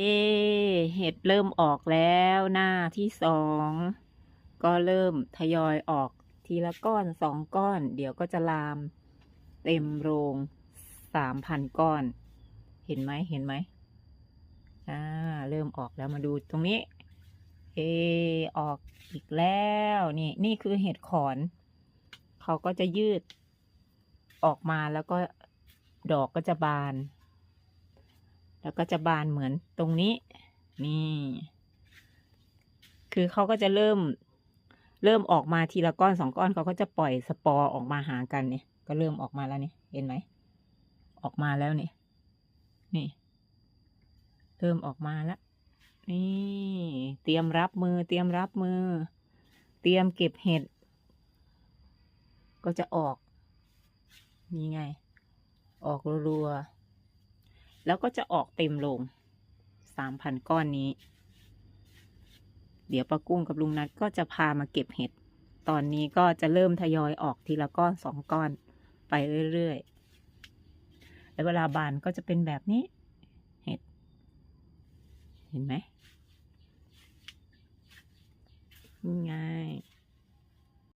เอเห็ดเริ่มออกแล้วหน้าที่สอง ก็เริ่มทยอยออกทีละก้อนสองก้อน เดี๋ยวก็จะลาม เต็มโรงสามพันก้อน เห็นไหมเห็นไหมอ่าเริ่มออกแล้วมาดูตรงนี้ เอออกอีกแล้วนี่นี่คือเห็ดขอน เขาก็จะยืด ออกมาแล้วก็ดอกก็จะบาน แล้วก็จะบานเหมือนตรงนี้ นี่ คือเขาก็จะเริ่ม เริ่มออกมาทีละก้อนสองก้อนเขาก็จะปล่อยสปอร์ออกมาหากันเนี่ย ก็เริ่มออกมาแล้วเนี่ยเห็นไหม ออกมาแล้วเนี่ยนี่ เริ่มออกมาแล้วนี่ เตรียมรับมือ เตรียมรับมือ เตรียมเก็บเห็ด ก็จะออก นี่ไง ออกรัวๆ แล้วก็จะออกเต็มลงสามพันก้อนนี้ เดี๋ยวปะกุ้งกับลุงนัดก็จะพามาเก็บเห็ด ตอนนี้ก็จะเริ่มทยอยออกทีละก้อนสองก้อนไปเรื่อยๆ แล้วเวลาบานก็จะเป็นแบบนี้ เห็ด เห็นไหมนี่ไง